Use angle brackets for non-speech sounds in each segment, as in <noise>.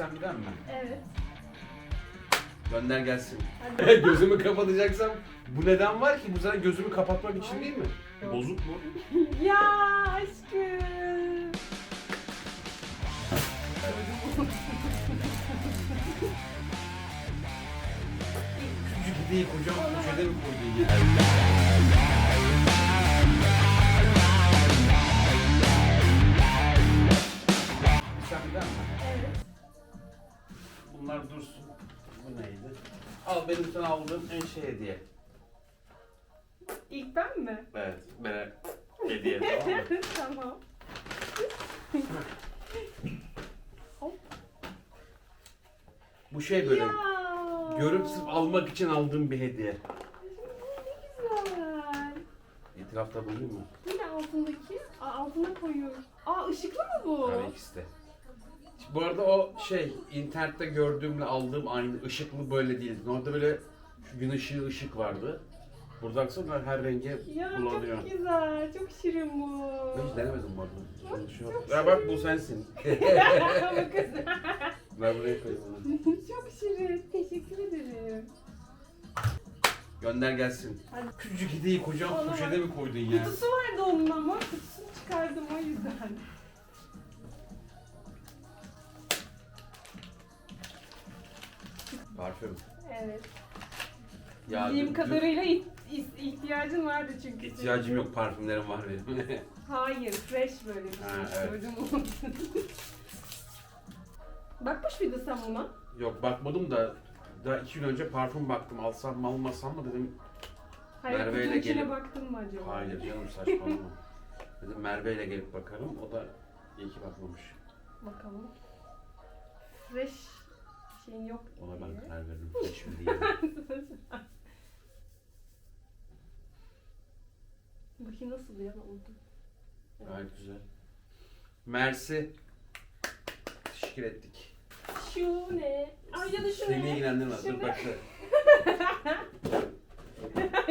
Sen bilen mi? Evet. Gönder gelsin. <laughs> Gözümü kapatacaksam bu neden var ki? Bu zaten gözümü kapatmak için değil mi? Bozuk mu? <laughs> ya aşkım. Küçücük değil kocaman köşede mi koydun Sana aldığım en şey hediye. İlk ben mi? Evet. Bana hediye <laughs> tamam mı? tamam. Bu şey böyle Ya. görüp sırf almak için aldığım bir hediye. Ne güzel. İtirafta bulunayım mı? Bu ne altındaki? Aa, altına koyuyoruz. Aa ışıklı mı bu? Tabii ikisi de. Bu arada o şey internette gördüğümle aldığım aynı ışıklı böyle değildi. Orada böyle şu gün ışığı ışık vardı. Burada baksana her renge Ya kullanıyor. çok güzel. Çok şirin bu. Ben hiç denemedim bu arada. Şu- çok Ya bak bu sensin. <laughs> Ama kız. ben buraya koyayım onu. <laughs> çok şirin. Teşekkür ederim. Gönder gelsin. Hadi. Küçücük hediyeyi kocaman poşete mi koydun ya? Kutusu vardı onun ama kutusunu çıkardım o yüzden. Parfüm. Evet. Ya Bildiğim dün- kadarıyla iht- is- ihtiyacın vardı çünkü. İhtiyacım yok parfümlerim var benim. <laughs> Hayır, fresh böyle bir şey. Ha, evet. Gördüm onu. <laughs> Bakmış mıydın sen buna? yok bakmadım da daha iki gün önce parfüm baktım alsam mı almasam mı dedim Hayır, Merve ile içine baktın mı acaba? hayır canım saçmalama. <laughs> dedim Merve ile gelip bakarım o da iyi ki bakmamış. Bakalım. Fresh şeyin yok. Ona ben diye. karar veririm. Seçim Bakayım nasıl ya oldu. Gayet güzel. Mersi. Teşekkür ettik. Şu ne? Ay ya da şu Seni ne? ilgilendirmez. Dur bak şöyle.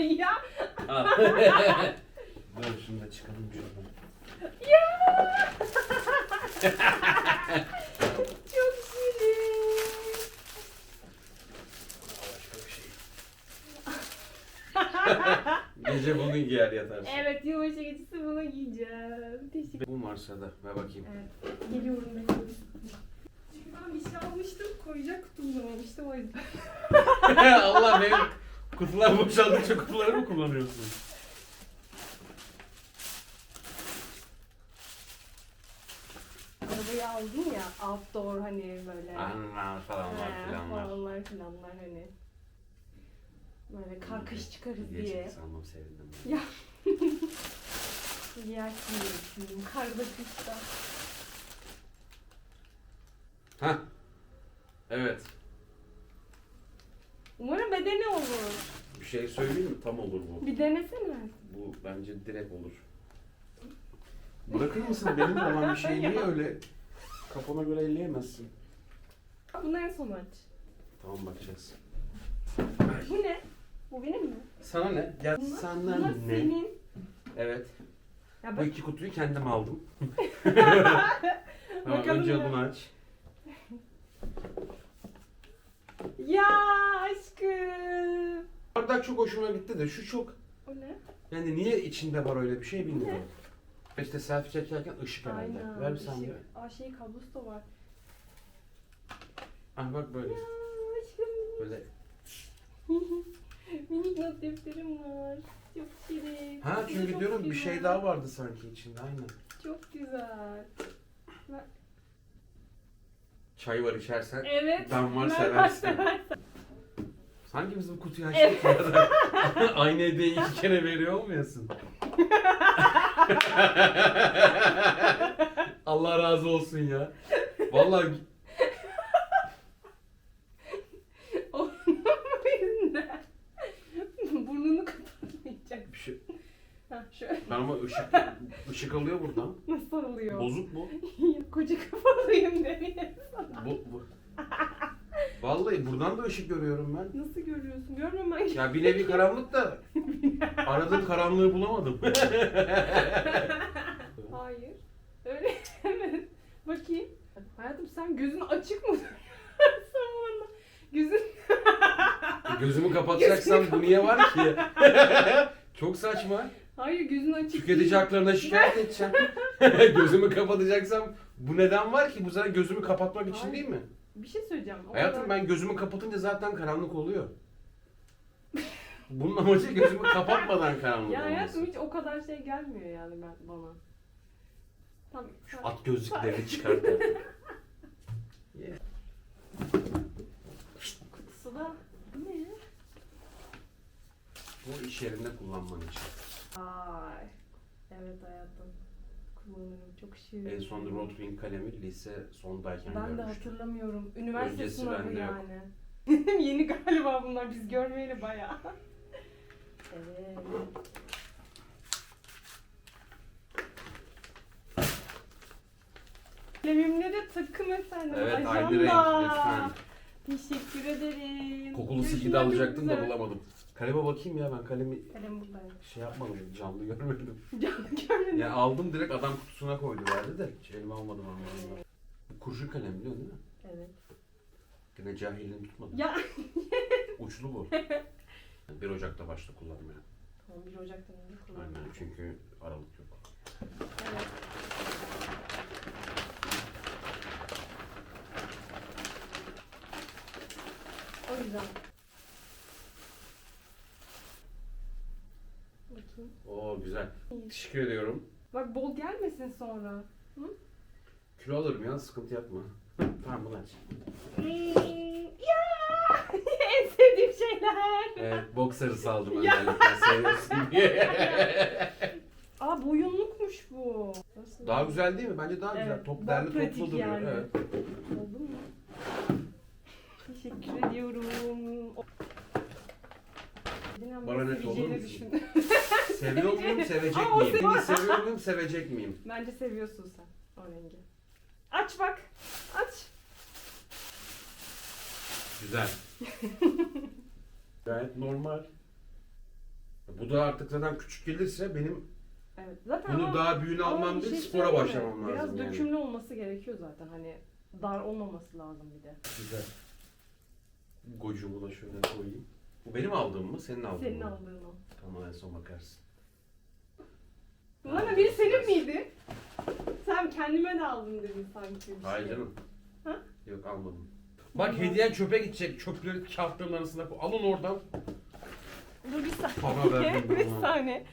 <laughs> ya Al. <laughs> Dur şunu da çıkalım şuradan. çok <laughs> şirin. Başka bir şey. Gece bunu giyer yatarsın. Evet yılbaşı gecesi bunu giyeceğim. Teşekkür Bu varsa da ver bakayım. Evet. Geliyorum bekliyorum. Çünkü ben bir şey almıştım koyacak kutum bulamamıştım o yüzden. <laughs> Allah benim kutular boşaldıkça kutuları mı kullanıyorsun? Arabayı aldım ya outdoor hani böyle. Anlar falanlar He, filanlar. Falanlar filanlar hani. Böyle kar kış çıkarız diye. Diyecek sanmam sevindim. Ya. <laughs> Giyersin diye düşündüm. Karda kışta. Hah. Evet. Umarım bedeni olur. Bir şey söyleyeyim mi? Tam olur bu. Bir denesene. Bu bence direkt olur. Bırakır mısın? Benim de olan bir şey <laughs> niye öyle kafana göre elleyemezsin? Bunu en son aç. Tamam bakacağız. Bu ne? Bu benim mi? Sana ne? Ya Bunlar, sana bunlar ne? senin. Evet. Ya Bu iki kutuyu kendim aldım. <laughs> tamam, Bakalım önce ya. bunu aç. ya aşkım. Bardak çok hoşuma gitti de şu çok O ne? yani niye içinde var öyle bir şey bilmiyorum. İşte selfie çekerken ışık herhalde. Aynen. Ver bir bir. Aa şey kablosu da var. Ah bak böyle. Ya aşkım. Böyle. Minik not defterim var. Çok şirin. Ha Çok çünkü diyorum bir güzel. şey daha vardı sanki içinde aynen. Çok güzel. Çay var içersen. Evet. Ben var seversin. Sanki biz bu kutuyu açtık ya da <laughs> aynı hediyeyi iki kere veriyor olmayasın. <laughs> Allah razı olsun ya. Vallahi Ben ama ışık, ışık alıyor buradan. Nasıl oluyor? Bozuk mu? <laughs> Koca kafalıyım demiyor. Bu, bu. Vallahi buradan da ışık görüyorum ben. Nasıl görüyorsun? Görmüyorum ben. Ya bir nevi karanlık da <laughs> aradığım karanlığı bulamadım. <laughs> Hayır. Öyle evet. Bakayım. Hayatım sen gözün açık mı? Sen Zamanla. Gözün... Gözümü kapatacaksam bu niye var ki? Çok saçma. Hayır gözün açık Tüketici değil. haklarına şikayet <laughs> edeceğim. <laughs> gözümü kapatacaksam bu neden var ki? Bu zaten gözümü kapatmak için Hayır. değil mi? Bir şey söyleyeceğim. O Hayatım kadar- ben gözümü kapatınca zaten karanlık oluyor. Bunun amacı gözümü kapatmadan karanlık Ya olması. hayatım hiç o kadar şey gelmiyor yani ben bana. Tamam. Şu at gözlüklerini çıkart. Ye. Kutusu da <laughs> ne? Bu iş yerinde kullanman için. Ay. Evet hayatım. Kullanırım. Çok şirin. En son Rotring kalemi lise sondayken Ben de görmüştüm. hatırlamıyorum. Üniversite Öncesi sınavı bende yok. yani. <laughs> Yeni galiba bunlar biz görmeyeli bayağı. <laughs> Evet. Kalemimle de takım efendim. Evet Ajanda. aynı renk lütfen. Teşekkür ederim. Kokulu Görüşmek silgi de alacaktım da üzere. bulamadım. Kaleme bakayım ya ben kalemi Kalem şey yapmadım canlı görmedim. <laughs> Canlı görmedim. Ya aldım direkt adam kutusuna koydu verdi de hiç elime almadım anlamında. Bu kurşun kalem biliyorsun değil mi? Evet. Yine cahilliğini tutmadım. Ya. <laughs> Uçlu bu. 1 Ocak'ta başla kullanmaya. Tamam 1 Ocak'tan önce kullanacağım. Aynen çünkü aralık yok. Evet. O yüzden. Bakayım. Oo güzel. Teşekkür ediyorum. Bak bol gelmesin sonra. Kilo alırım ya sıkıntı yapma. tamam bunu aç. ya <laughs> en sevdiğim şeyler. Evet boksarı aldım Ya. özellikle seviyorsun diye. <laughs> Aa boyunlukmuş bu. Nasıl? daha güzel değil mi? Bence daha güzel. Evet, Top daha derli pratik toplu duruyor. yani. Evet. Oldu mu? Teşekkür ediyorum. O- Bana net olur seveceğini musun? düşündüm. Seviyor muyum, sevecek Ama o miyim? sev- Seni seviyor muyum, sevecek miyim? Bence seviyorsun sen o rengi. Aç bak. Aç. Güzel. <laughs> Gayet normal. Bu da artık zaten küçük gelirse benim Evet. Zaten bunu ama- daha büyüğünü ama almam bir değil şey spora söyleyeyim mi? başlamam lazım Biraz yani. dökümlü olması gerekiyor zaten hani dar olmaması lazım bir de. Güzel. Gocumu da şöyle koyayım. Bu benim aldığım mı, senin aldığın Senin mı? aldığın o. Tamam en son bakarsın. Bunların biri senin miydi? Sen kendime de aldın dedin sanki. bir Hayır şey. canım. Ha? Yok almadım. Bak hediyen çöpe gidecek. Çöpleri kağıtların arasına koy. Alın oradan. Dur bir saniye. Verdim <laughs> bir saniye.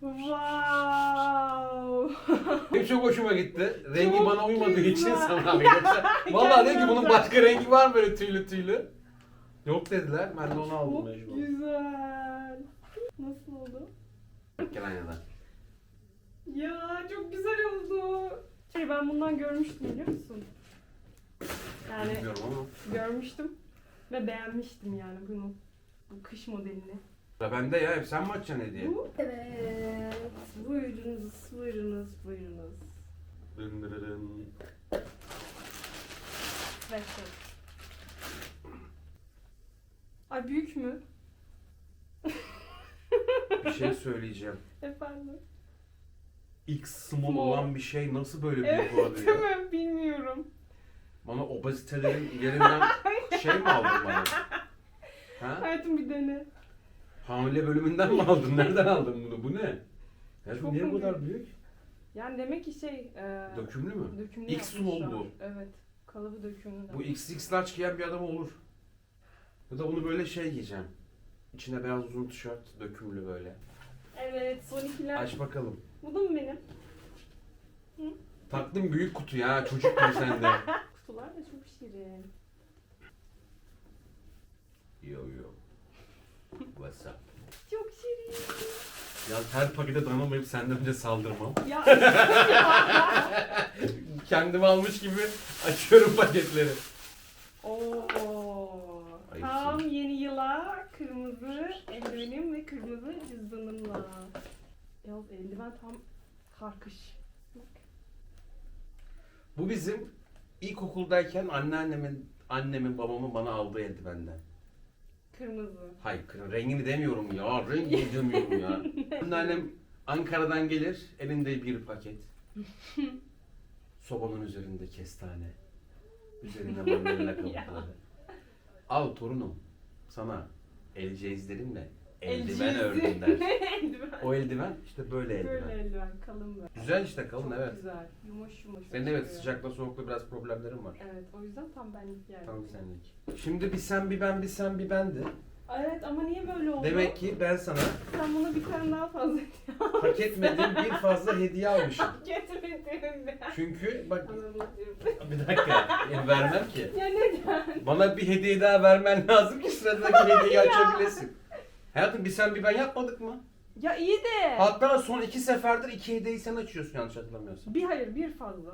wow. Benim çok hoşuma gitti. Rengi Çok bana uymadığı için güzel. sana aldım. Yoksa <laughs> Vallahi dedim ki bunun başka rengi var mı böyle tüylü tüylü? Yok dediler. Ben de onu aldım Çok mecbur. güzel. Nasıl oldu? Kenya'da. Ya çok güzel oldu. Şey ben bundan görmüştüm biliyor musun? Yani Bilmiyorum ama. görmüştüm ve beğenmiştim yani bunu. Bu kış modelini. Ya bende ya hep sen mi açacaksın hediye? Bu evet. Buyurunuz, buyurunuz, buyurunuz. Dın dırı dın. Sweatshirt. Ay büyük mü? Bir şey söyleyeceğim. Efendim. X small olan bir şey nasıl böyle büyük Evet olabiliyor? değil mi? Bilmiyorum. Bana obezitelerin yerinden şey mi aldın bana? Ha? Hayatım bir dene. Hamile bölümünden mi aldın? Nereden aldın bunu? Bu ne? Ya Çok niye bu kadar büyük? Yani demek ki şey... E, Dökümlü mü? dökümlü X small bu. Evet. Kalıbı dökümlü. Bu XX large giyen bir adam olur. Ya da bunu böyle şey giyeceğim. İçine beyaz uzun tişört, dökümlü böyle. Evet son ikiler. Aç bakalım. Bu da mı benim? Taktım büyük kutu ya, çocuk gibi sende. <laughs> Kutular da çok şirin. Yo yo. What's up? Çok şirin. Ya her pakete danamayıp senden önce saldırmam. Ya. <laughs> Kendimi almış gibi açıyorum paketleri. Oo. Ayıpsın. Tam yeni kırmızı eldivenim ve kırmızı cüzdanımla. Yalnız eldiven tam karkış. Bak. Bu bizim ilkokuldayken anneannemin, annemin babamın bana aldığı eldivenden. Kırmızı. Hayır, kır- rengini demiyorum ya, rengini demiyorum ya. <laughs> Anneannem Ankara'dan gelir, elinde bir paket. <laughs> Sobanın üzerinde kestane. Üzerine mandalina <laughs> kabukları. Al torunum sana el cezlerimle eldiven ördüm der. <laughs> eldiven. O eldiven işte böyle eldiven. Böyle eldiven kalın böyle. Güzel işte kalın Çok evet. güzel. Yumuş yumuş. Senin evet oturuyor. sıcakla soğukla biraz problemlerin var. Evet o yüzden tam benlik yani. Tam senlik. Şimdi bir sen bir ben bir sen bir bendi. Evet ama niye böyle oldu? Demek ki ben sana Sen buna bir tane daha fazla hak etmediğim bir fazla hediye almışım. getirmedin. Çünkü bak Anladım. bir dakika yani vermem ki. ya neden? Bana bir hediye daha vermen lazım ki sıradaki <laughs> hediyeyi açabilesin. Hayatım bir sen bir ben yapmadık mı? Ya iyi de. Hatta son iki seferdir iki hediyeyi sen açıyorsun yanlış hatırlamıyorsam. Bir hayır bir fazla.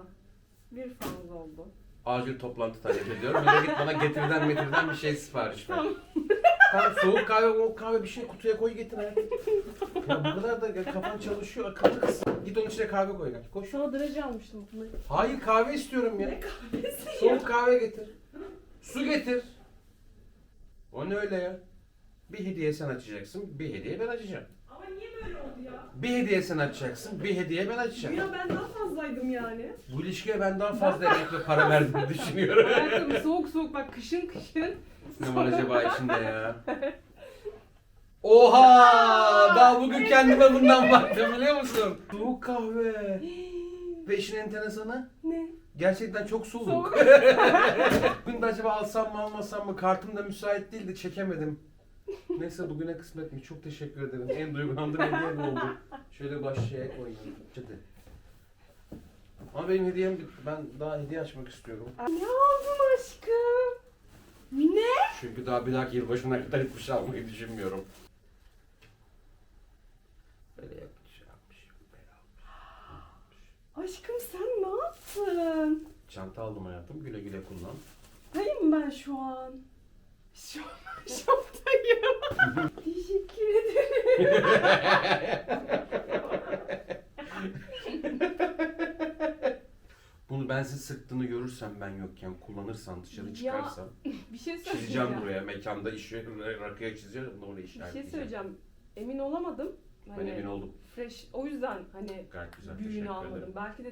Bir fazla oldu. Acil toplantı talep ediyorum. Da git bana getirden metirden bir şey sipariş ver. Tamam. Soğuk kahve, soğuk kahve bir şey kutuya koy getir hayatım. Ya bu kadar da ya kafan çalışıyor akıllı kız. Git onun içine kahve koy. gel. Koş. Sana derece almıştım bunu. Hayır kahve istiyorum ya. Ne kahvesi ya? Soğuk kahve getir. Su getir. O ne öyle ya? Bir hediye sen açacaksın, bir hediye ben açacağım. Niye böyle oldu ya? Bir hediye sen açacaksın, bir hediye ben açacağım. Ya ben daha fazlaydım yani. Bu ilişkiye ben daha fazla emek ve para verdiğimi düşünüyorum. Hayatım soğuk soğuk bak kışın kışın. ne var acaba <laughs> içinde ya? Oha! Daha bugün kendime bundan baktım biliyor musun? Soğuk kahve. <gasps> Ve işin enteresanı ne? gerçekten çok soğuk. Soğuk. <laughs> Bugün de acaba alsam mı almasam mı kartım da müsait değildi çekemedim. Neyse bugüne kısmetmiş. Çok teşekkür ederim. En duygulandığım hediye bu oldu. Şöyle başlığa koyayım. Hadi. Ama benim hediyem bitti. Ben daha hediye açmak istiyorum. Ne aldın aşkım? Ne? Çünkü daha bir dahaki yılbaşına kadar hiçbir şey almayı düşünmüyorum. Böyle yapmış, Aşkım sen ne yaptın? Çanta aldım hayatım. Güle güle kullan. Neyim ben şu an? Şu şoktayım. Teşekkür ederim. Bunu ben sizi sıktığını görürsem ben yokken kullanırsan dışarı Ya, <laughs> Bir şey çizeceğim söyleyeceğim. buraya mekanda iş rakıya çizeceğim bunu oraya Bir şey işaretleyeceğim. söyleyeceğim. Emin olamadım. Ben Hani emin oldum. Fresh. O yüzden hani Gayet güzel. büyüğünü teşekkür almadım. ederim. Belki de